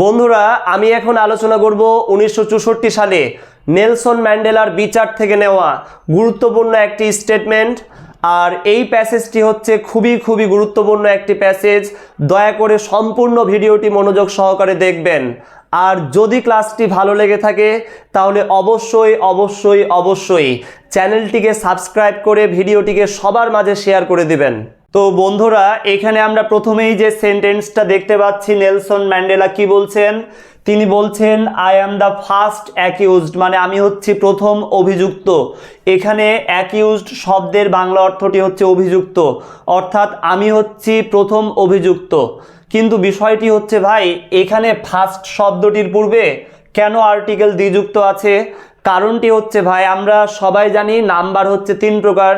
বন্ধুরা, আমি এখন আলোচনা করব উনিশশো চৌষট্টি সালে নেলসন ম্যান্ডেলার বিচার থেকে নেওয়া গুরুত্বপূর্ণ একটি স্টেটমেন্ট আর এই প্যাসেজটি হচ্ছে খুবই খুবই গুরুত্বপূর্ণ একটি প্যাসেজ দয়া করে সম্পূর্ণ ভিডিওটি মনোযোগ সহকারে দেখবেন। আর যদি ক্লাসটি ভালো লেগে থাকে, তাহলে অবশ্যই অবশ্যই অবশ্যই চ্যানেলটিকে সাবস্ক্রাইব করে ভিডিওটিকে সবার মাঝে শেয়ার করে দিবেন। তো বন্ধুরা, এখানে আমরা প্রথমেই যে সেন্টেন্সটা দেখতে পাচ্ছি, নেলসন ম্যান্ডেলা কি বলছেন? তিনি বলছেন I am the first accused মানে আমি হচ্ছি প্রথম অভিযুক্ত। এখানে অ্যাকিউজড শব্দের বাংলা অর্থটি হচ্ছে অভিযুক্ত, অর্থাৎ আমি হচ্ছি প্রথম অভিযুক্ত। কিন্তু বিষয়টি হচ্ছে, ভাই, এখানে ফার্স্ট শব্দটির পূর্বে কেন আর্টিকেল দ্বিযুক্ত আছে? কারণটি হচ্ছে ভাই, আমরা সবাই জানি নাম্বার হচ্ছে তিন প্রকার।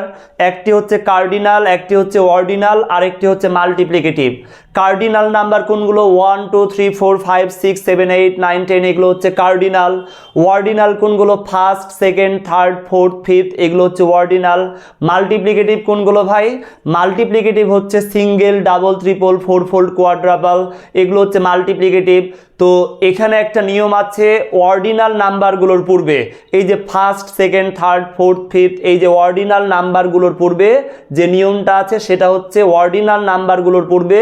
একটি হচ্ছে কার্ডিনাল, একটি হচ্ছে অর্ডিনাল, আরেকটি হচ্ছে মাল্টিপ্লিকেটিভ। কার্ডিনাল নাম্বার কোনগুলো? One, two, three, four, five, six, seven, eight, nine, ten, এগুলো হচ্ছে কার্ডিনাল। ওয়ার্ডিনাল কোনগুলো? First, second, third, fourth, fifth, এগুলো হচ্ছে ওয়ার্ডিনাল। মাল্টিপ্লিকেটিভ কোনগুলো ভাই? মাল্টিপ্লিকেটিভ হচ্ছে single, double, triple four fold quadruple, এগুলো হচ্ছে মাল্টিপ্লিকেটিভ। তো এখানে একটা নিয়ম আছে অর্ডিনাল নাম্বারগুলোর পূর্বে, এই যে first second third fourth fifth এই যে অর্ডিনাল নাম্বারগুলোর পূর্বে যে নিয়মটা আছে সেটা হচ্ছে অর্ডিনাল নাম্বারগুলোর পূর্বে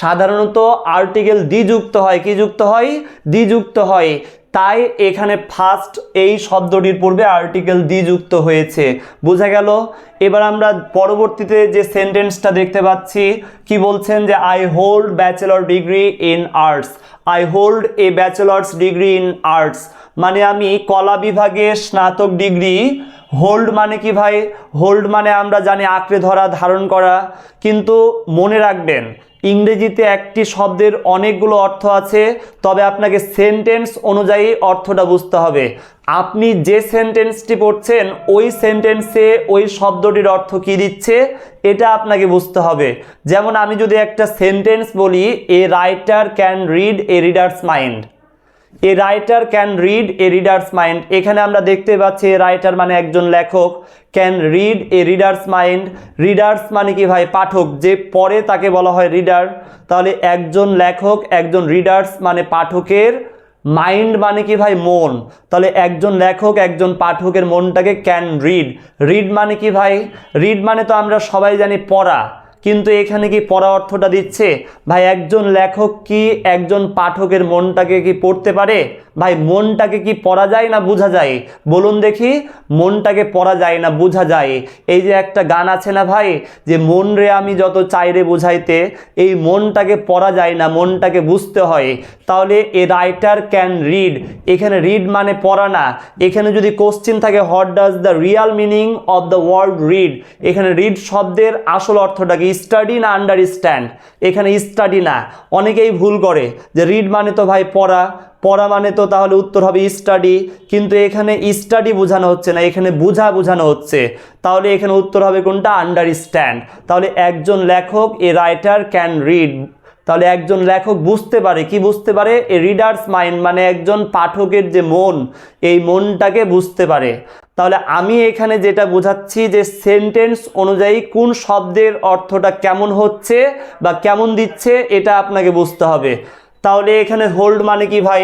সাধারণত আর্টিকেল দ্বিযুক্ত হয়। কি যুক্ত হয়? দ্বিযুক্ত হয়। তাই এখানে ফার্স্ট এই শব্দটির পূর্বে আর্টিকেল দ্বিযুক্ত হয়েছে। বোঝা গেল? এবার আমরা পরবর্তীতে যে সেন্টেন্সটা দেখতে পাচ্ছি, কি বলছেন যে I hold bachelor degree in arts I hold a bachelor's degree in arts মানে আমি কলা বিভাগে স্নাতক ডিগ্রি। হোল্ড মানে কি ভাই? হোল্ড মানে আমরা জানি আঁকড়ে ধরা, ধারণ করা। কিন্তু মনে রাখবেন ইংরেজিতে একটি শব্দের অনেকগুলো অর্থ আছে, তবে আপনাকে সেন্টেন্স অনুযায়ী অর্থটা বুঝতে হবে। আপনি যে সেন্টেন্সটি পড়ছেন, ওই সেন্টেন্সে ওই শব্দটির অর্থ কী দিচ্ছে, এটা আপনাকে বুঝতে হবে। যেমন আমি যদি একটা সেন্টেন্স বলি a writer can read a reader's mind a writer can read a reader's mind এখানে আমরা দেখতে পাচ্ছি এ রাইটার মানে একজন লেখক can read a reader's mind reader's মানে কি ভাই? পাঠক। যে পড়ে তাকে বলা হয় রিডার তাহলে একজন লেখক, একজন রিডার্স মানে পাঠকের মাইন্ড মানে কি ভাই? মন। তাহলে একজন লেখক, একজন পাঠকের মনটাকে ক্যান রিড রিড মানে কি ভাই? রিড মানে তো আমরা সবাই জানি পড়া। কিন্তু এখানে কি পড়া অর্থটা দিচ্ছে? ভাই, একজন লেখক কি একজন পাঠকের মনটাকে কি পড়তে পারে? ভাই, মনটাকে কি পড়া যায় না বোঝা যায়? বলুন দেখি, মনটাকে পড়া যায় না বোঝা যায়? এই যে একটা গান আছে না ভাই, যে মন রে আমি যত চাইরে বোঝাইতে, এই মনটাকে পড়া যায় না, মনটাকে বুঝতে হয়। তাহলে এ রাইটার ক্যান রিড। এখানে রিড মানে পড়া না। এখানে যদি কোশ্চিন থাকে, what does the real meaning of the word read? এখানে রিড শব্দের আসল অর্থটা কি? স্টাডি না আন্ডারস্ট্যান্ড এখানে স্টাডি না। অনেকেই ভুল করে যে রিড মানে তো ভাই পড়া পড়া মানে তো তাহলে উত্তর হবে স্টাডি কিন্তু এখানে স্টাডি বোঝানো হচ্ছে না, এখানে বোঝা বোঝানো হচ্ছে। তাহলে এখানে উত্তর হবে কোনটা? আন্ডারস্ট্যান্ড তাহলে একজন লেখক, এ রাইটার ক্যান রিড তাহলে একজন লেখক বুঝতে পারে, কি বুঝতে পারে? এ রিডার্স মাইন্ড মানে একজন পাঠকের যে মন, এই মনটাকে বুঝতে পারে। তাহলে আমি এখানে যেটা বোঝাচ্ছি যে সেন্টেন্স অনুযায়ী কোন শব্দের অর্থটা কেমন হচ্ছে বা কেমন দিচ্ছে, এটা আপনাকে বুঝতে হবে। তাহলে এখানে হোল্ড মানে কি ভাই?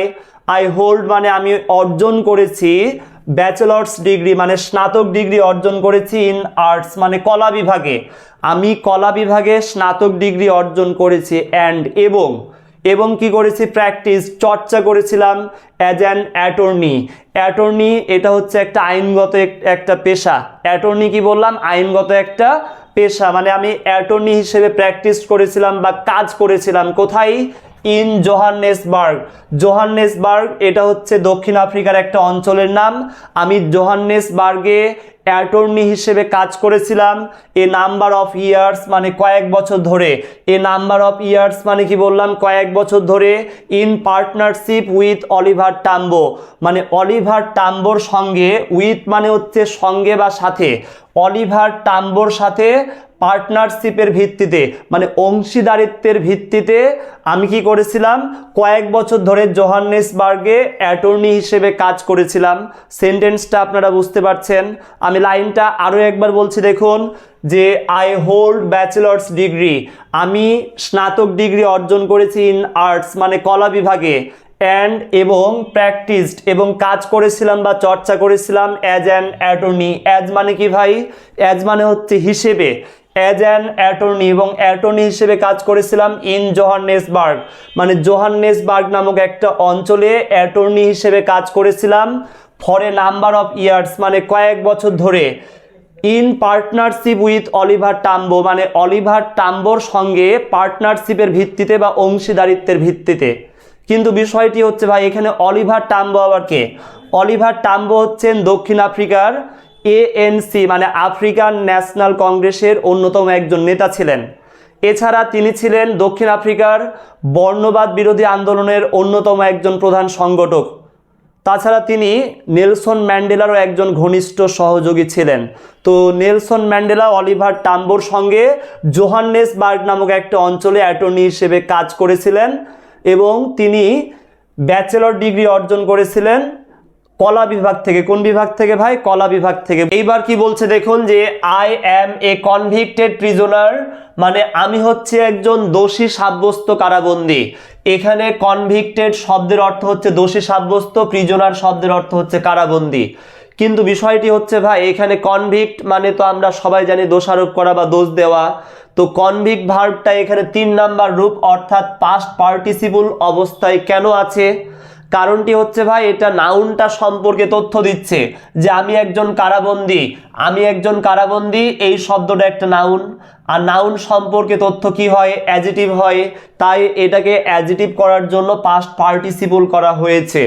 আই হোল্ড মানে আমি অর্জন করেছি ব্যাচেলার্স ডিগ্রি মানে স্নাতক ডিগ্রি অর্জন করেছি ইন আর্টস মানে কলা বিভাগে। আমি কলা বিভাগে স্নাতক ডিগ্রি অর্জন করেছি অ্যান্ড এবং এবং কি করেছি? প্র্যাকটিস চর্চা করেছিলাম অ্যাজ অ্যান অ্যাটর্নি অ্যাটর্নি এটা হচ্ছে একটা আইনগত এক- একটা পেশা। অ্যাটর্নি কি বললাম? আইনগত একটা পেশা। মানে আমি অ্যাটর্নি হিসেবে প্র্যাকটিস করেছিলাম বা কাজ করেছিলাম। কোথায়? ইন জোহান্নেসবার্গ। জোহান্নেসবার্গ, এটা হচ্ছে দক্ষিণ আফ্রিকার একটা অঞ্চলের নাম। আমি জোহান্নেসবার্গে অ্যাটর্নি হিসেবে কাজ করেছিলাম। এ নাম্বার অফ ইয়ার্স মানে কয়েক বছর ধরে। এ নাম্বার অফ ইয়ার্স মানে কি বললাম? কয়েক বছর ধরে in partnership with Oliver Tambo. মানে অলিভার টাম্বোর সঙ্গে, উইথ মানে হচ্ছে সঙ্গে বা সাথে। অলিভার টাম্বোর সাথে পার্টনারশিপের ভিত্তিতে মানে অংশীদারিত্বের ভিত্তিতে আমি কি করেছিলাম? কয়েক বছর ধরে জোহান্নেসবার্গে অ্যাটর্নি হিসেবে কাজ করেছিলাম। সেন্টেন্সটা আপনারা বুঝতে পারছেন। আমি লাইনটা আরও একবার বলছি দেখুন, যে আই হোল্ড ব্যাচেলার্স ডিগ্রি আমি স্নাতক ডিগ্রি অর্জন করেছি ইন আর্টস মানে কলা বিভাগে অ্যান্ড এবং প্র্যাকটিসড এবং কাজ করেছিলাম বা চর্চা করেছিলাম অ্যাজ অ্যান অ্যাটর্নি অ্যাজ মানে কি ভাই? অ্যাজ মানে হচ্ছে হিসেবে। অ্যাজ অ্যান অ্যাটর্নি এবং অ্যাটর্নি হিসেবে কাজ করেছিলাম ইন জোহান্নেসবার্গ। মানে জোহান্নেসবার্গ নামক একটা অঞ্চলে অ্যাটর্নি হিসেবে কাজ করেছিলাম for a number of years মানে কয়েক বছর ধরে। In partnership with Oliver Tambo মানে অলিভার টাম্বোর সঙ্গে পার্টনারশিপের ভিত্তিতে বা অংশীদারিত্বের ভিত্তিতে। কিন্তু বিষয়টি হচ্ছে ভাই, এখানে অলিভার টাম্বো আবার কে? অলিভার টাম্বো হচ্ছেন দক্ষিণ আফ্রিকার এএনসি মানে আফ্রিকান ন্যাশনাল কংগ্রেসের অন্যতম একজন নেতা ছিলেন। এছাড়া তিনি ছিলেন দক্ষিণ আফ্রিকার বর্ণবাদ বিরোধী আন্দোলনের অন্যতম একজন প্রধান সংগঠক। তাছাড়া তিনি নেলসন ম্যান্ডেলারও একজন ঘনিষ্ঠ সহযোগী ছিলেন। তো নেলসন ম্যান্ডেলা, অলিভার টাম্বোর সঙ্গে জোহান্নেসবার্গ নামক একটা অঞ্চলে অ্যাটর্নি হিসেবে কাজ করেছিলেন এবং তিনি ব্যাচেলর ডিগ্রি অর্জন করেছিলেন। কলা বিভাগ থেকে, কোন বিভাগ থেকে ভাই? কলা বিভাগ থেকে। এইবার কি বলছে দেখুন যে I am a convicted prisoner মানে আমি হচ্ছে একজন দোষী সাব্যস্ত কারাবন্দী। এখানে কনভিক্টেড শব্দের অর্থ হচ্ছে দোষী সাব্যস্ত প্রিজনার শব্দের অর্থ হচ্ছে কারাবন্দী। কিন্তু বিষয়টি হচ্ছে ভাই, এখানে কনভিক্ট মানে তো আমরা সবাই জানি দোষারোপ করা বা দোষ দেওয়া। তো কনভিক্ট ভার্বটা এখানে তিন নাম্বার রূপ, অর্থাৎ পাস্ট পার্টিসিপল অবস্থায় কেন আছে? কারণটি হচ্ছে ভাই, এটা নাউনটা সম্পর্কে তথ্য দিচ্ছে যে আমি একজন কারাবন্দী। আমি একজন কারাবন্দী, এই শব্দটা একটা নাউন আর নাউন সম্পর্কে তথ্য কি হয়? অ্যাজিটিভ হয়। তাই এটাকে অ্যাজিটিভ করার জন্য পাস্ট পার্টিসিপল করা হয়েছে।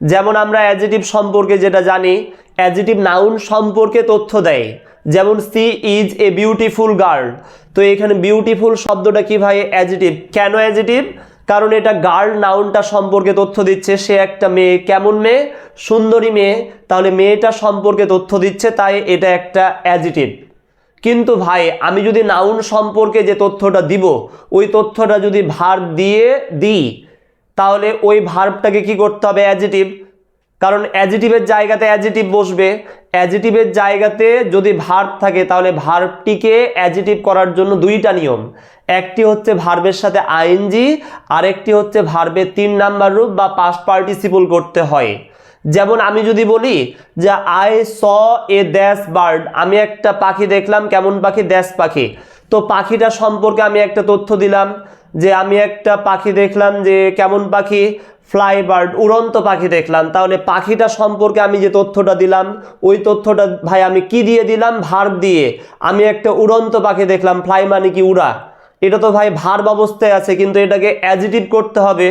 যেমন আমরা অ্যাজিটিভ সম্পর্কে যেটা জানি অ্যাজিটিভ নাউন সম্পর্কে তথ্য দেয়। যেমন she is a beautiful girl. তো এখানে বিউটিফুল শব্দটা কি ভাই? অ্যাজিটিভ কেন অ্যাজিটিভ কারণ এটা গার্ল নাউনটা সম্পর্কে তথ্য দিচ্ছে। সে একটা মেয়ে, কেমন মেয়ে? সুন্দরী মেয়ে। তাহলে মেয়েটা সম্পর্কে তথ্য দিচ্ছে, তাই এটা একটা অ্যাজিটিভ কিন্তু ভাই, আমি যদি নাউন সম্পর্কে যে তথ্যটা দিব, ওই তথ্যটা যদি ভার দিয়ে দিই, তাহলে ওই ভার্বটাকে কি করতে হবে? অ্যাজিটিভ কারণ অ্যাজিটিভের জায়গাতে অ্যাজিটিভ বসবে। অ্যাজিটিভের জায়গাতে যদি ভার্ব থাকে, তাহলে ভার্বটিকে অ্যাজিটিভ করার জন্য দুইটা নিয়ম। একটি হচ্ছে ভার্বের সাথে আইএনজি আরেকটি হচ্ছে ভার্বের তিন নাম্বার রূপ বা পাস্ট পার্টিসিপল করতে হয়। যেমন আমি যদি বলি যে আই স এ দ্যাশ বার্ড আমি একটা পাখি দেখলাম, কেমন পাখি? দ্যাশ পাখি। তো পাখিটা সম্পর্কে আমি একটা তথ্য দিলাম যে, আমি একটা পাখি দেখলাম যে, কেমন পাখি? ফ্লাই বার্ড উড়ন্ত পাখি দেখলাম। তাহলে পাখিটা সম্পর্কে আমি যে তথ্যটা দিলাম, ওই তথ্যটা ভাই আমি কি দিয়ে দিলাম? ভার্ব দিয়ে। আমি একটা উড়ন্ত পাখি দেখলাম। ফ্লাই মানে কি? উড়া। এটা তো ভাই ভার্ব অবস্থায় আছে, কিন্তু এটাকে অ্যাজিটিভ করতে হবে।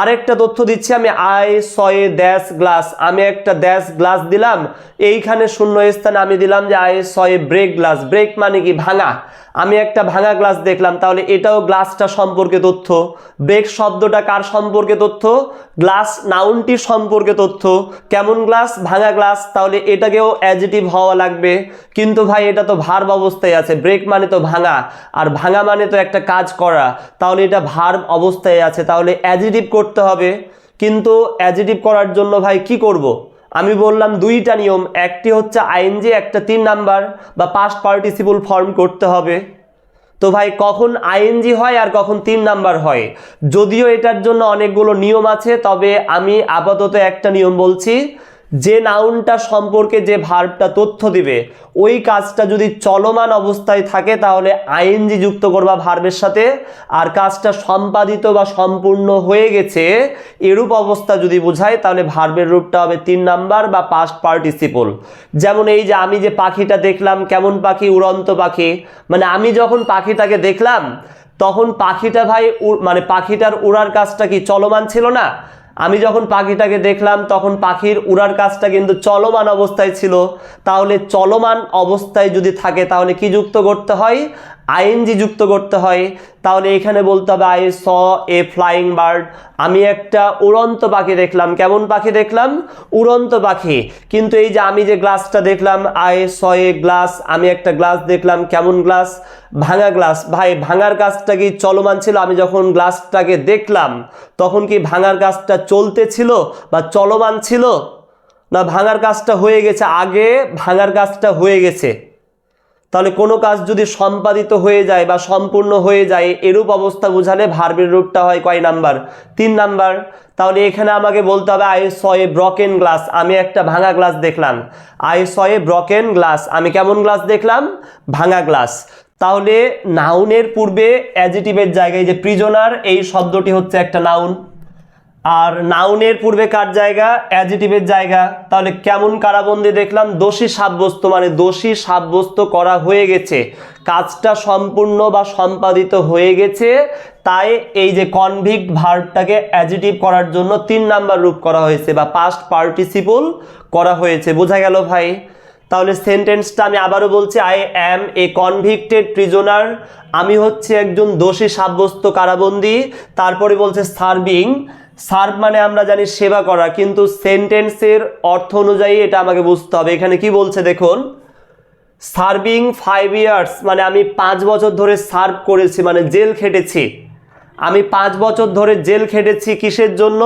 আরেকটা তথ্য দিচ্ছি আমি আই সয়ে দ্যাশ গ্লাস আমি একটা দ্যাশ গ্লাস দিলাম, এইখানে শূন্য স্থানে আমি দিলাম যে আই সয়ে ব্রেক গ্লাস ব্রেক মানে কি? ভাঙা। আমি একটা ভাঙা গ্লাস দেখলাম, তাহলে এটাও গ্লাসটা সম্পর্কে তথ্য? ব্রেক শব্দটা কার সম্পর্কে তথ্য? গ্লাস নাউনটি সম্পর্কে তথ্য। কেমন গ্লাস ভাঙা গ্লাস তাহলে এটাকেও অ্যাজিটিভ হওয়া লাগবে। কিন্তু ভাই, এটা তো ভার্ব অবস্থায় আছে। ব্রেক মানে তো ভাঙা, আর ভাঙা মানে তো একটা কাজ করা। তাহলে এটা ভার্ব অবস্থায় আছে, তাহলে অ্যাজিটিভ করতে হবে। কিন্তু অ্যাজিটিভ করার জন্য ভাই কি করব। আমি বললাম দুইটা নিয়ম, একটি হচ্ছে আইএনজি, একটা তিন নাম্বার, বা পাস্ট পার্টিসিপল ফর্ম করতে হবে। তো ভাই, কখন আইএনজি হয় আর কখন তিন নাম্বার হয়? যদিও এটার জন্য অনেকগুলো নিয়ম আছে, তবে আমি আপাতত একটা নিয়ম বলছি যে নাউনটা সম্পর্কে যে ভার্বটা তথ্য দিবে, ওই কাজটা যদি চলমান অবস্থায় থাকে, তাহলে আইএনজি যুক্ত করবা ভার্বের সাথে। আর কাজটা সম্পাদিত বা সম্পূর্ণ হয়ে গেছে, এরূপ অবস্থা যদি বোঝায়, তাহলে ভার্বের রূপটা হবে তিন নাম্বার বা পাস্ট পার্টিসিপল যেমন এই যে আমি যে পাখিটা দেখলাম, কেমন পাখি, উড়ন্ত পাখি। মানে আমি যখন পাখিটাকে দেখলাম, তখন পাখিটা ভাই মানে পাখিটার উড়ার কাজটা কি চলমান ছিল না? আমি যখন পাখিটাকে দেখলাম, তখন পাখির উড়ার কাজটা কিন্তু চলমান অবস্থায় ছিল। তাহলে চলমান অবস্থায় যদি থাকে, তাহলে কি যুক্ত করতে হয়? আইএনজি যুক্ত করতে হয়, তাহলে এখানে বলতে হবে I saw a flying bird আমি একটা উড়ন্ত পাখি দেখলাম। কেমন পাখি দেখলাম? উড়ন্ত পাখি। কিন্তু এই যে আমি যে গ্লাসটা দেখলাম আই স এ গ্লাস আমি একটা গ্লাস দেখলাম, কেমন গ্লাস? ভাঙা গ্লাস। ভাই, ভাঙার কাজটা কি চলমান ছিল? আমি যখন গ্লাসটাকে দেখলাম, তখন কি ভাঙার কাজটা চলতে ছিল বা চলমান ছিল? না, ভাঙার কাজটা হয়ে গেছে। আগে ভাঙার কাজটা হয়ে গেছে। তাহলে কোনো কাজ যদি সম্পাদিত হয়ে যায় বা সম্পূর্ণ হয়ে যায়, এরূপ অবস্থা বোঝালে ভার্বের রূপটা হয় কয় নাম্বার? তিন নাম্বার, তাহলে এখানে আমাকে বলতে হবে আই সয়ে ব্রকেন গ্লাস আমি একটা ভাঙা গ্লাস দেখলাম। আই সয়ে ব্রকেন গ্লাস আমি কেমন গ্লাস দেখলাম? ভাঙা গ্লাস তাহলে নাউনের পূর্বে অ্যাজিটিভের জায়গায় যে প্রিজনার এই শব্দটি হচ্ছে একটা নাউন আর নাউনের পূর্বে কার জায়গা? অ্যাজিটিভের জায়গা। তাহলে কেমন কারাবন্দি দেখলাম? দোষী সাব্যস্ত মানে দোষী সাব্যস্ত করা হয়ে গেছে। কাজটা সম্পূর্ণ বা সম্পাদিত হয়ে গেছে। তাই এই যে কনভিক্ট ভার্বটাকে অ্যাজিটিভ করার জন্য তিন নাম্বার রূপ করা হয়েছে বা পাস্ট পার্টিসিপল করা হয়েছে। বোঝা গেল ভাই? তাহলে সেন্টেন্সটা আমি আবারও বলছি I am a convicted prisoner আমি হচ্ছে একজন দোষী সাব্যস্ত কারাবন্দী। তারপরে বলছে সার্ভিং সার্ভ মানে আমরা জানি সেবা করা, কিন্তু সেন্টেন্সের অর্থ অনুযায়ী এটা আমাকে বুঝতে হবে। এখানে কি বলছে দেখুন, সার্ভিং ফাইভ ইয়ার্স মানে আমি পাঁচ বছর ধরে সার্ভ করেছি মানে জেল খেটেছি। আমি পাঁচ বছর ধরে জেল খেটেছি কিসের জন্য?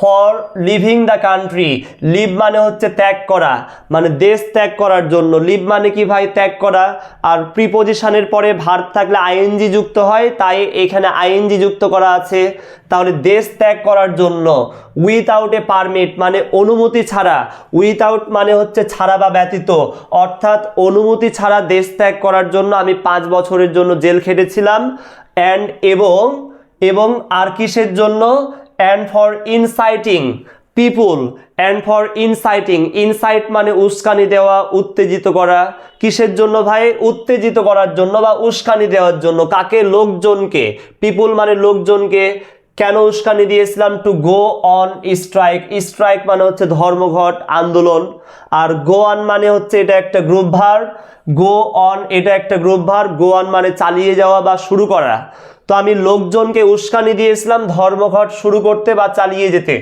For leaving the country leave মানে হচ্ছে ত্যাগ করা মানে দেশ ত্যাগ করার জন্য। লিভ মানে কি ভাই? ত্যাগ করা। আর প্রিপোজিশনের পরে ভার্ব থাকলে আইএনজি যুক্ত হয়, তাই এখানে আইএনজি যুক্ত করা আছে। তাহলে দেশ ত্যাগ করার জন্য উইথআউট এ পারমিট মানে অনুমতি ছাড়া। উইথআউট মানে হচ্ছে ছাড়া বা ব্যতীত। অর্থাৎ অনুমতি ছাড়া দেশ ত্যাগ করার জন্য আমি পাঁচ বছরের জন্য জেল খেটেছিলাম। অ্যান্ড এবং এবং আর কিসের জন্য? And for inciting people and for inciting incite মানে উস্কানি দেওয়া, উত্তেজিত করা, কিসের জন্য ভাই? উত্তেজিত করার জন্য বা উস্কানি দেওয়ার জন্য কাকে? লোকজনকে। পিপুল মানে লোকজনকে। কেন উস্কানি দিয়েছিলাম? To go on strike strike মানে হচ্ছে ধর্মঘট, আন্দোলন। আর গো অন মানে হচ্ছে এটা একটা গ্রুপ ভার। গো অন এটা একটা গ্রুপ ভার। গো অন মানে চালিয়ে যাওয়া বা শুরু করা। তো আমি লোকজনকে উস্কানি দিয়েছিলাম ধর্মঘট শুরু করতে বা চালিয়ে যেতে।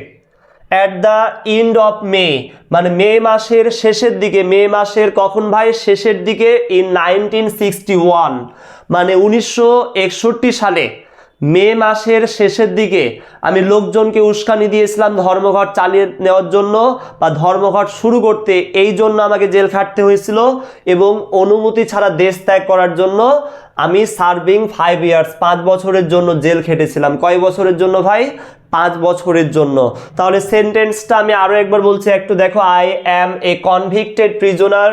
At the end of May মানে মে মাসের শেষের দিকে, মে মাসের কখন ভাই? শেষের দিকে ইন নাইনটিন সিক্সটি ওয়ান মানে উনিশশো একষট্টি সালে। মে মাসের শেষের দিকে আমি লোকজনকে উস্কানি দিয়েছিলাম ধর্মঘট চালিয়ে নেওয়ার জন্য বা ধর্মঘট শুরু করতে এই জন্য আমাকে জেল খাটতে হয়েছিল এবং অনুমতি ছাড়া দেশ ত্যাগ করার জন্য আমি সার্ভিং ফাইভ ইয়ার্স, পাঁচ বছরের জন্য জেল খেটেছিলাম। কয় বছরের জন্য ভাই? পাঁচ বছরের জন্য। তাহলে সেন্টেন্সটা আমি আরও একবার বলছি, একটু দেখো I am a convicted prisoner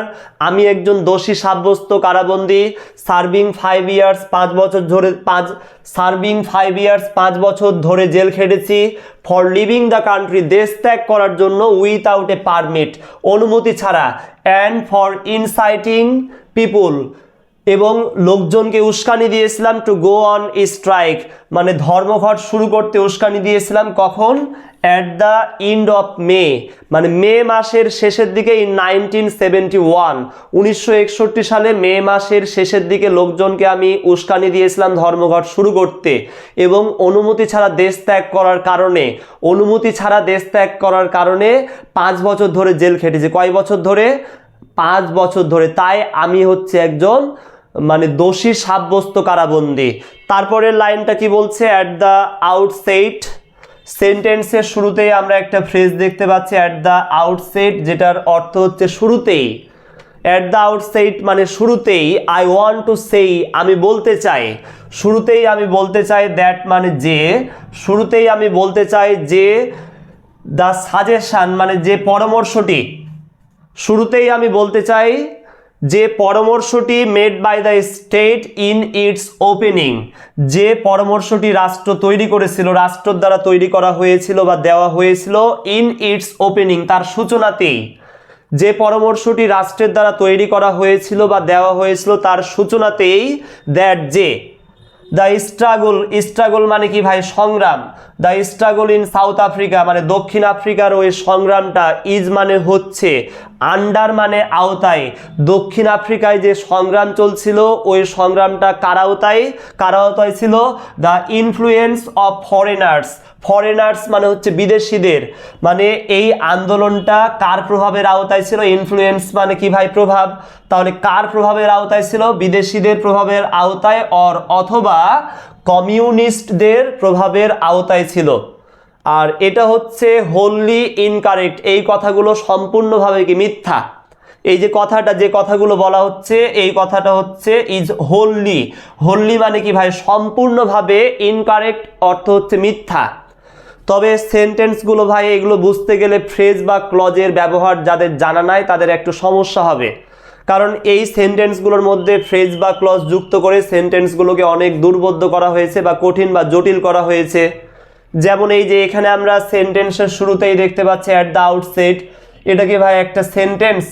আমি একজন দোষী সাব্যস্ত কারাবন্দী সার্ভিং ফাইভ ইয়ার্স পাঁচ বছর ধরে, পাঁচ সার্ভিং ফাইভ ইয়ার্স পাঁচ বছর ধরে জেল খেটেছি ফর লিভিং দ্য কান্ট্রি দেশ ত্যাগ করার জন্য উইথআউট এ পারমিট অনুমতি ছাড়া অ্যান্ড ফর ইনসাইটিং পিপুল এবং লোকজনকে উস্কানি দিয়েছিলাম টু গো অন স্ট্রাইক মানে ধর্মঘট শুরু করতে উস্কানি দিয়েছিলাম কখন? At the end of May মানে মে মাসের শেষের দিকে ইন নাইনটিন সেভেন্টি ওয়ান উনিশশো একষট্টি সালে মে মাসের শেষের দিকে লোকজনকে আমি উস্কানি দিয়েছিলাম ধর্মঘট শুরু করতে। এবং অনুমতি ছাড়া দেশ ত্যাগ করার কারণে। অনুমতি ছাড়া দেশ ত্যাগ করার কারণে পাঁচ বছর ধরে জেল খেটেছে। কয় বছর ধরে? পাঁচ বছর ধরে। তাই আমি হচ্ছে একজন মানে দোষী সাব্যস্ত কারাবন্দী। তারপরের লাইনটা কি বলছে? অ্যাট দ্য আউটসেট সেন্টেন্সের শুরুতেই আমরা একটা ফ্রেজ দেখতে পাচ্ছি অ্যাট দ্য আউটসেট যেটার অর্থ হচ্ছে শুরুতেই। অ্যাট দ্য আউটসেট মানে শুরুতেই আই ওয়ান্ট টু সেই আমি বলতে চাই। শুরুতেই আমি বলতে চাই দ্যাট মানে যে। শুরুতেই আমি বলতে চাই যে দ্য সাজেশন মানে যে পরামর্শটি। শুরুতেই আমি বলতে চাই যে পরামর্শটি made by the state in its opening যে পরামর্শটি রাষ্ট্র তৈরি করেছিল, রাষ্ট্রের দ্বারা তৈরি করা হয়েছিল বা দেওয়া হয়েছিল ইন ইটস ওপেনিং তার সূচনাতেই। যে পরামর্শটি রাষ্ট্রের দ্বারা তৈরি করা হয়েছিল বা দেওয়া হয়েছিল, তার সূচনাতেই দ্যাট যে দ্য স্ট্রাগল স্ট্রাগল মানে কি ভাই? সংগ্রাম। The struggle in South Africa মানে দক্ষিণ আফ্রিকার ওই সংগ্রামটা ইজ মানে হচ্ছে আন্ডার মানে আওতায়। দক্ষিণ আফ্রিকায় যে সংগ্রাম চলছিল, ওই সংগ্রামটা কার আওতায়? কার আওতায় ছিল? The influence of foreigners foreigners মানে হচ্ছে বিদেশিদের। মানে এই আন্দোলনটা কার প্রভাবের আওতায় ছিল? ইনফ্লুয়েন্স মানে কি ভাই প্রভাব? তাহলে কার প্রভাবের আওতায় ছিল? বিদেশিদের প্রভাবের আওতায় অর অথবা কমিউনিস্টদের প্রভাবের আওতায় ছিল। আর এটা হচ্ছে হোললি ইনকারেক্ট এই কথাগুলো সম্পূর্ণভাবে কি মিথ্যা? এই যে কথাটা, যে কথাগুলো বলা হচ্ছে, এই কথাটা হচ্ছে ইজ হোললি হোললি মানে কি ভাই? সম্পূর্ণভাবে ইনকারেক্ট অর্থ হচ্ছে মিথ্যা। তবে সেন্টেন্সগুলো ভাই, এগুলো বুঝতে গেলে ফ্রেজ বা ক্লজের ব্যবহার যাদের জানা নাই, তাদের একটু সমস্যা হবে। কারণ এই সেন্টেন্সগুলোর মধ্যে ফ্রেজ বা ক্লজ যুক্ত করে সেন্টেন্সগুলোকে অনেক দুর্বোধ্য করা হয়েছে বা কঠিন বা জটিল করা হয়েছে। যেমন এই যে এখানে আমরা সেন্টেন্সের শুরুতেই দেখতে পাচ্ছি অ্যাট দ্য আউটসেট এটা কি ভাই একটা সেন্টেন্স?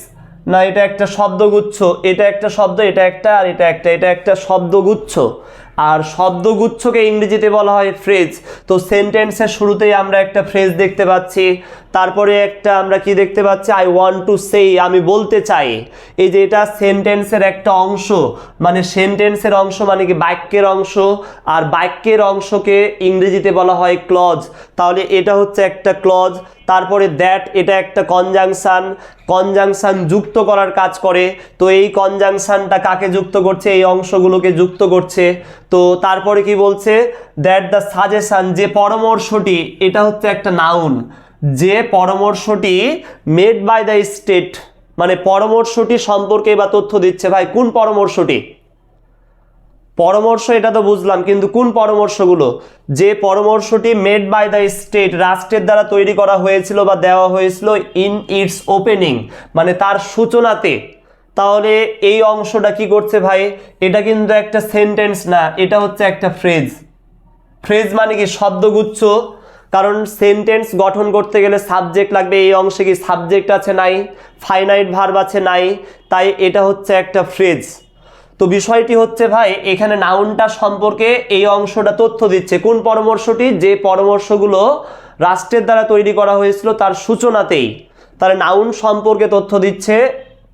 না, এটা একটা শব্দগুচ্ছ? এটা একটা শব্দ, এটা একটা আর এটা একটা এটা একটা শব্দগুচ্ছ? আর শব্দগুচ্ছকে ইংরেজিতে বলা হয় ফ্রেজ। তো সেন্টেন্সের শুরুতেই আমরা একটা ফ্রেজ দেখতে পাচ্ছি, তারপরে একটা আমরা কি দেখতে পাচ্ছি? আই ওয়ান্ট টু সেই আমি বলতে চাই। এই যে এটা সেন্টেন্সের একটা অংশ মানে সেন্টেন্সের অংশ মানে কি বাক্যের অংশ, আর বাক্যের অংশকে ইংরেজিতে বলা হয় ক্লজ তাহলে এটা হচ্ছে একটা ক্লজ তারপরে দ্যাট এটা একটা কনজাংশান কনজাংশান যুক্ত করার কাজ করে। তো এই কনজাংশানটা কাকে যুক্ত করছে? এই অংশগুলোকে যুক্ত করছে। তো তারপরে কি বলছে? দ্যাট দ্য সাজেশান যে পরামর্শটি, এটা হচ্ছে একটা নাউন যে পরামর্শটি মেড বাই দ্য স্টেট মানে পরামর্শটি সম্পর্কে বা তথ্য দিচ্ছে। ভাই, কোন পরামর্শটি? পরামর্শ এটা তো বুঝলাম, কিন্তু কোন পরামর্শগুলো? যে পরামর্শটি মেড বাই দ্য স্টেট রাষ্ট্রের দ্বারা তৈরি করা হয়েছিল বা দেওয়া হয়েছিল ইন ইটস ওপেনিং মানে তার সূচনাতে। তাহলে এই অংশটা কি করছে ভাই? এটা কিন্তু একটা সেন্টেন্স না, এটা হচ্ছে একটা ফ্রেজ ফ্রেজ মানে কি? শব্দগুচ্ছ। কারণ সেন্টেন্স গঠন করতে গেলে সাবজেক্ট লাগবে, এই অংশে কি সাবজেক্ট আছে নাই? ফাইনাইট ভার্ব আছে নাই, তাই এটা হচ্ছে একটা ফ্রেজ তো বিষয়টি হচ্ছে ভাই, এখানে নাউনটা সম্পর্কে এই অংশটা তথ্য দিচ্ছে। কোন পরামর্শটি? যে পরামর্শগুলো রাষ্ট্রের দ্বারা তৈরি করা হয়েছিল তার সূচনাতেই। তাহলে নাউন সম্পর্কে তথ্য দিচ্ছে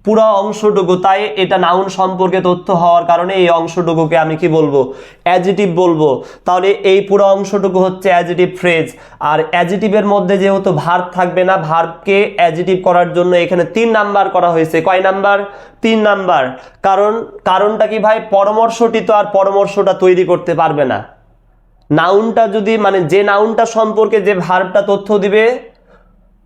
পুরো অংশটুকু, তাই এটা নাউন সম্পর্কে তথ্য হওয়ার কারণে এই অংশটুকুকে আমি কি বলব? অ্যাজিটিভ বলব। তাহলে এই পুরো অংশটুকু হচ্ছে অ্যাজিটিভ ফ্রেজ আর অ্যাজিটিভের মধ্যে যেহেতু ভার্ব থাকবে না ভার্বকে অ্যাজিটিভ করার জন্য এখানে তিন নাম্বার করা হয়েছে। কয় নাম্বার তিন নাম্বার কারণ, কারণটা কি ভাই? পরামর্শটি তো আর পরামর্শটা তৈরি করতে পারবে না। নাউনটা যদি মানে যে নাউনটা সম্পর্কে যে ভার্বটা তথ্য দিবে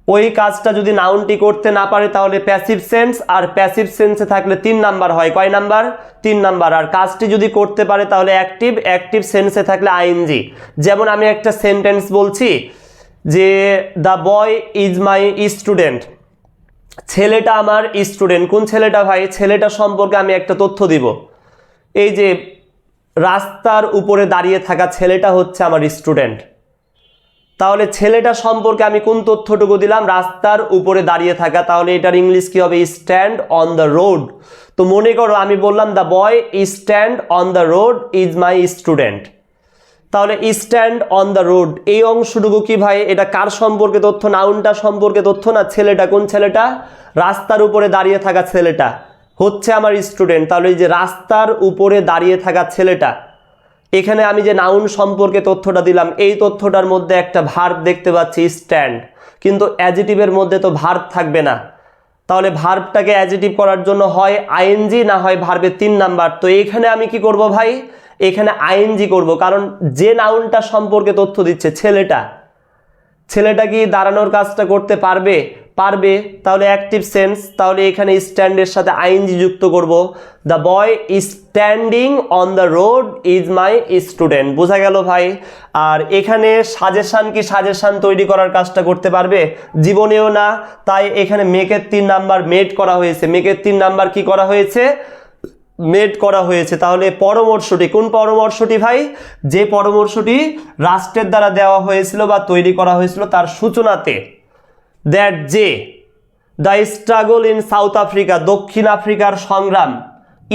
ওই কাজটা যদি নাউনটি করতে না পারে তাহলে প্যাসিভ সেন্স আর প্যাসিভ সেন্সে থাকলে তিন নাম্বার হয়। কয় নাম্বার? তিন নাম্বার। আর কাজটি যদি করতে পারে তাহলে অ্যাক্টিভ অ্যাক্টিভ সেন্সে থাকলে আইএনজি যেমন আমি একটা সেন্টেন্স বলছি যে the boy is my student ছেলেটা আমার স্টুডেন্ট কোন ছেলেটা ভাই? ছেলেটা সম্পর্কে আমি একটা তথ্য দিব। এই যে, রাস্তার উপরে দাঁড়িয়ে থাকা ছেলেটা হচ্ছে আমার স্টুডেন্ট তাহলে ছেলেটা সম্পর্কে আমি কোন তথ্যটুকু দিলাম? রাস্তার উপরে দাঁড়িয়ে থাকা। তাহলে এটার ইংলিশ কি হবে? Stand on the road. তো মনে করো আমি বললাম, the boy stand on the road is my student. তাহলে স্ট্যান্ড অন দ্য রোড, এই অংশটুকু কি ভাই? এটা কার সম্পর্কে তথ্য? নাউনটা সম্পর্কে তথ্য না ছেলেটা? কোন ছেলেটা? রাস্তার উপরে দাঁড়িয়ে থাকা ছেলেটা। হচ্ছে আমার স্টুডেন্ট। তাহলে এই যে রাস্তার উপরে দাঁড়িয়ে থাকা ছেলেটা এখানে আমি যে নাউন সম্পর্কে তথ্যটা দিলাম, এই তথ্যটার মধ্যে একটা ভার্ব দেখতে পাচ্ছি স্ট্যান্ড কিন্তু অ্যাজিটিভের মধ্যে তো ভার্ব থাকবে না। তাহলে ভার্বটাকে অ্যাজিটিভ করার জন্য হয় আইএনজি না হয় ভার্বের তিন নাম্বার তো এখানে আমি কি করব ভাই? এখানে আইএনজি করব, কারণ যে নাউনটা সম্পর্কে তথ্য দিচ্ছে ছেলেটা ছেলেটা কি দাঁড়ানোর কাজটা করতে পারবে? পারবে, তাহলে অ্যাক্টিভ সেন্স তাহলে এখানে স্ট্যান্ডের সাথে আইএনজি যুক্ত করব। The boy standing on the road is my student বোঝা গেল ভাই? আর এখানে সাজেশান কি সাজেশান তৈরি করার কাজটা করতে পারবে? জীবনেও না, তাই এখানে মেকের তিন নাম্বার মেড করা হয়েছে। মেকের তিন নাম্বার কি করা হয়েছে? মেড করা হয়েছে। তাহলে পরামর্শটি, কোন পরামর্শটি ভাই? যে পরামর্শটি রাষ্ট্রের দ্বারা দেওয়া হয়েছিল বা তৈরি করা হয়েছিল তার সূচনাতে। দ্যাট যে the struggle in South Africa দক্ষিণ আফ্রিকার সংগ্রাম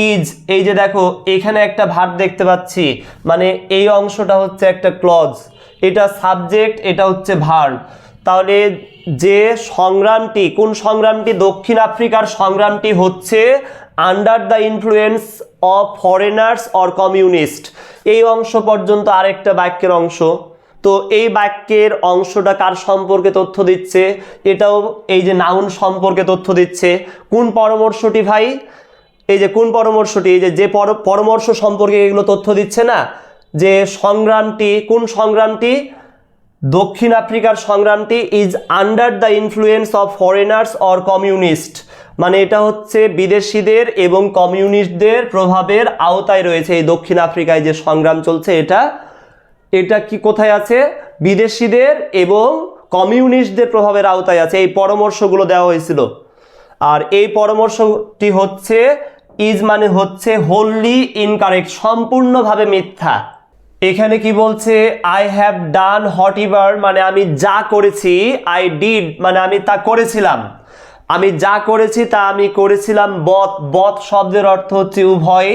ইজ এই যে দেখো, এখানে একটা ভার দেখতে পাচ্ছি মানে এই অংশটা হচ্ছে একটা ক্লজ এটা সাবজেক্ট এটা হচ্ছে ভার। তাহলে যে সংগ্রামটি, কোন সংগ্রামটি? দক্ষিণ আফ্রিকার সংগ্রামটি হচ্ছে under the influence of foreigners or communist এই অংশ পর্যন্ত আরেকটা বাক্যের অংশ। তো এই বাক্যের অংশটা কার সম্পর্কে তথ্য দিচ্ছে? এটাও এই যে নাউন সম্পর্কে তথ্য দিচ্ছে। কোন পরামর্শটি ভাই? এই যে কোন পরামর্শটি? এই যে যে পর- পরামর্শ সম্পর্কে এগুলো তথ্য দিচ্ছে না, যে সংগ্রামটি, কোন সংগ্রামটি? দক্ষিণ আফ্রিকার সংগ্রামটি is under the influence of foreigners or communist মানে এটা হচ্ছে বিদেশিদের এবং কমিউনিস্টদের প্রভাবের আওতায় রয়েছে এই দক্ষিণ আফ্রিকায় যে সংগ্রাম চলছে এটা। এটা কি কোথায় আছে? বিদেশিদের এবং কমিউনিস্টদের প্রভাবের আওতায় আছে। এই পরামর্শগুলো দেওয়া হয়েছিল। আর এই পরামর্শটি হচ্ছে, ইজ মানে হচ্ছে হোললি ইনকারেক্ট সম্পূর্ণভাবে মিথ্যা। এখানে কি বলছে? I have done whatever মানে আমি যা করেছি আই ডিড মানে আমি তা করেছিলাম। আমি যা করেছি তা আমি করেছিলাম বথ বথ শব্দের অর্থ হচ্ছে উভয়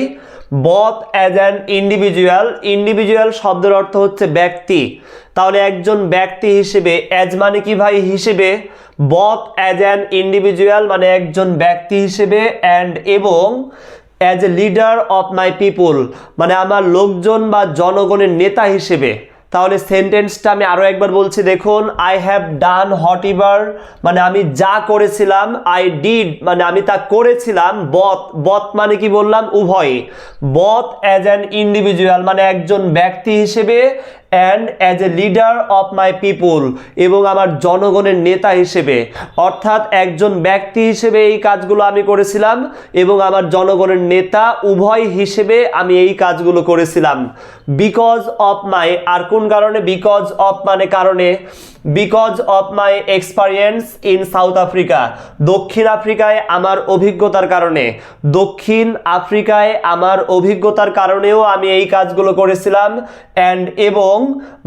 both as an individual individual শব্দের অর্থ হচ্ছে ব্যক্তি। তাহলে একজন ব্যক্তি হিসেবে অ্যাজ মানে কি ভাই? হিসেবে বথ অ্যাজ অ্যান ইন্ডিভিজুয়াল মানে একজন ব্যক্তি হিসেবে অ্যান্ড এবং as a leader of my people মানে আমার লোকজন বা জনগণের নেতা হিসেবে। তাহলে সেন্টেন্সটা আমি আরও একবার বলছি, দেখুন I have done whatever মানে আমি যা করেছিলাম আই ডিড মানে আমি তা করেছিলাম বথ বথ মানে কি বললাম? উভয় বথ অ্যাজ অ্যান ইন্ডিভিজুয়াল মানে একজন ব্যক্তি হিসেবে and as a leader of my people এবং আমার জনগণের নেতা হিসেবে, অর্থাৎ একজন ব্যক্তি হিসেবে এই কাজগুলো আমি করেছিলাম এবং আমার জনগণের নেতা উভয় হিসেবে আমি এই কাজগুলো করেছিলাম। বিকজ অফ মাই আর কোন কারণে? বিকজ অফ মানে কারণে? Because of my experience in South Africa দক্ষিণ আফ্রিকায় আমার অভিজ্ঞতার কারণে, দক্ষিণ আফ্রিকায় আমার অভিজ্ঞতার কারণেও আমি এই কাজগুলো করেছিলাম অ্যান্ড এবং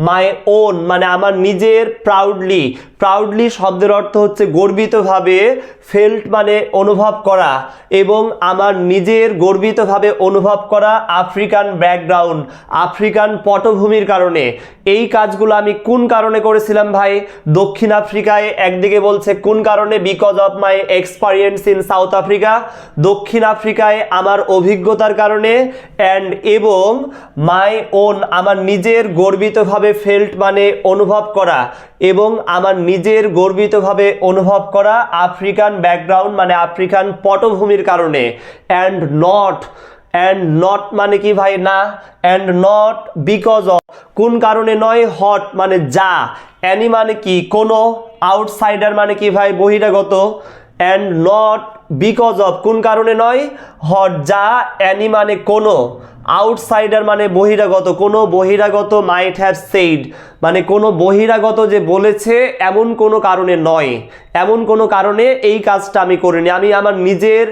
মাই ওন মানে আমার নিজের প্রাউডলি প্রাউডলি শব্দের অর্থ হচ্ছে গর্বিতভাবে ফেল্ট মানে অনুভব করা, এবং আমার নিজের গর্বিতভাবে অনুভব করা আফ্রিকান ব্যাকগ্রাউন্ড আফ্রিকান পটভূমির কারণে। এই কাজগুলো আমি কোন কারণে করেছিলাম ভাই? দক্ষিণ আফ্রিকায় একদিকে বলছে, কোন কারণে? Because of my experience in South Africa দক্ষিণ আফ্রিকায় আমার অভিজ্ঞতার কারণে অ্যান্ড এবং মাই ওন আমার নিজের গর্বিতভাবে ফেল্ট মানে অনুভব করা এবং আমার নিজের গর্বিতভাবে অনুভব করা আফ্রিকান ব্যাকগ্রাউন্ড মানে আফ্রিকান পটভূমির কারণে অ্যান্ড নট অ্যান্ড নট মানে কি ভাই? না অ্যান্ড নট বিকজ অফ কোন কারণে নয়? হট মানে যা অ্যানি মানে কি? কোনো আউটসাইডার মানে কি ভাই? বহিরাগত? অ্যান্ড নট বিকজ অফ কোন কারণে নয়? হট যা অ্যানি মানে কোনো। আউটসাইডার মানে বহিরাগত। কোনো বহিরাগত মাইট হ্যাভ সেইড মানে কোনো বহিরাগত যে বলেছে, এমন কোনো কারণে নয়। এমন কোনো কারণে এই কাজটা আমি করিনি। আমি আমার নিজের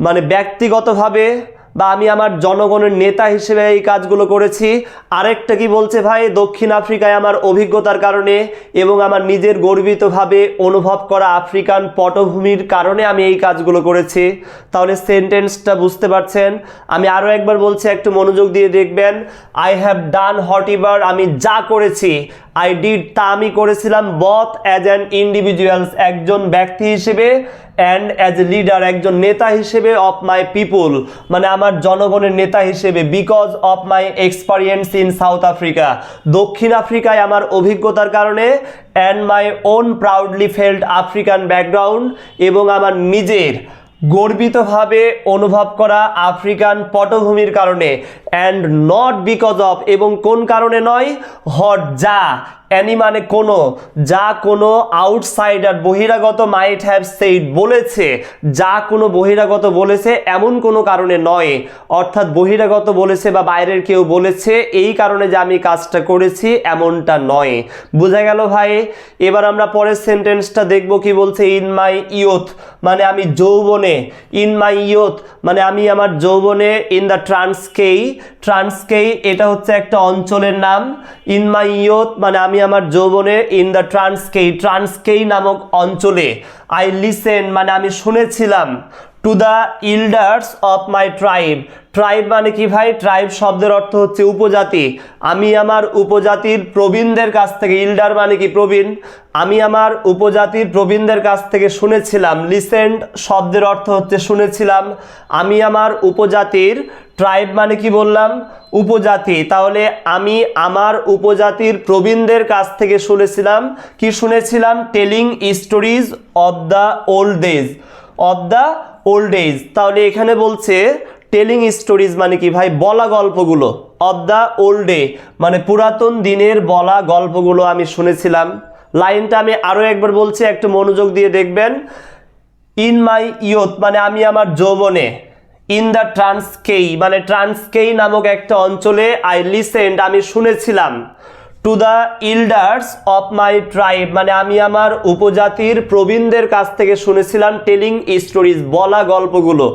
মানে ব্যক্তিগতভাবে বা আমি আমার জনগণের নেতা হিসেবে এই কাজগুলো করেছি। আরেকটা কি বলছে ভাই? দক্ষিণ আফ্রিকায় আমার অভিজ্ঞতার কারণে এবং আমার নিজের গর্বিতভাবে অনুভব করা আফ্রিকান পটভূমির কারণে আমি এই কাজগুলো করেছি। তাহলে সেন্টেন্সটা বুঝতে পারছেন। আমি আরও একবার বলছি, একটু মনোযোগ দিয়ে দেখবেন। I have done whatever আমি যা করেছি আই ডিড তা আমি করেছিলাম বথ অ্যাজ অ্যান ইন্ডিভিজুয়ালস একজন ব্যক্তি হিসেবে অ্যান্ড অ্যাজ এ লিডার একজন নেতা হিসেবে অফ মাই পিপুল মানে আমার জনগণের নেতা হিসেবে because of my experience in South Africa দক্ষিণ আফ্রিকায় আমার অভিজ্ঞতার কারণে and my own proudly felt African background এবং আমার নিজের গর্বিতভাবে অনুভব করা আফ্রিকান পটভূমির কারণে অ্যান্ড নট বিকজ অফ এবং কোন কারণে নয় হট যা অ্যানি মানে কোনো, যা কোনো আউটসাইডার বহিরাগত মাইট হ্যাভ সেইড বলেছে, যা কোনো বহিরাগত বলেছে এমন কোনো কারণে নয়। অর্থাৎ বহিরাগত বলেছে বা বাইরের কেউ বলেছে, এই কারণে যে আমি কাজটা করেছি এমনটা নয়। বোঝা গেল ভাই? এবার আমরা পরের সেন্টেন্সটা দেখব কি বলছে ইন মাই ইয়থ মানে আমি যৌবনে ইন মাই ইয়থ মানে আমি আমার যৌবনে ইন দ্য ট্রান্সকেই ট্রান্সকেই এটা হচ্ছে একটা অঞ্চলের নাম। ইন মাই ইয়থ মানে আমি আমার যৌবনে ইন দ্য ট্রান্সকেই ট্রান্সকেই নামক অঞ্চলে আই লিসেন মানে আমি শুনেছিলাম to the elders of my tribe tribe মানে কি ভাই? ট্রাইব শব্দের অর্থ হচ্ছে উপজাতি। আমি আমার উপজাতির প্রবীণদের কাছ থেকে ইল্ডার মানে কি প্রবীণ? আমি আমার উপজাতির প্রবীণদের কাছ থেকে শুনেছিলাম। লিসেন্ট শব্দের অর্থ হচ্ছে শুনেছিলাম। আমি আমার উপজাতির ট্রাইব মানে কি বললাম? উপজাতি। তাহলে আমি আমার উপজাতির প্রবীণদের কাছ থেকে শুনেছিলাম। কি শুনেছিলাম? Telling stories of the old days of the old age তাহলে এখানে বলছে টেলিং স্টোরিজ মানে কি ভাই? বলা গল্পগুলো। অব দ্য ওল্ড ডে মানে পুরাতন দিনের বলা গল্পগুলো আমি শুনেছিলাম। লাইনটা আমি আরও একবার বলছি, একটু মনোযোগ দিয়ে দেখবেন। ইন মাই ইয়থ মানে আমি আমার যৌবনে। ইন দ্য ট্রান্সকেই মানে ট্রান্সকেই নামক একটা অঞ্চলে আই লিসেন্ড, আমি শুনেছিলাম, to the elders of my tribe মানে আমি আমার উপজাতির প্রবীণদের কাছ থেকে শুনেছিলাম টেলিং স্টোরিজ, বলা গল্পগুলো।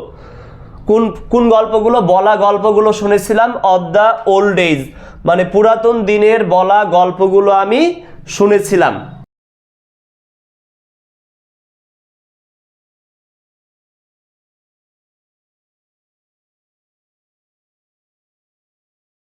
কোন কোন গল্পগুলো? বলা গল্পগুলো শুনেছিলাম অফ দ্য ওল্ড এজ মানে পুরাতন দিনের বলা গল্পগুলো আমি শুনেছিলাম।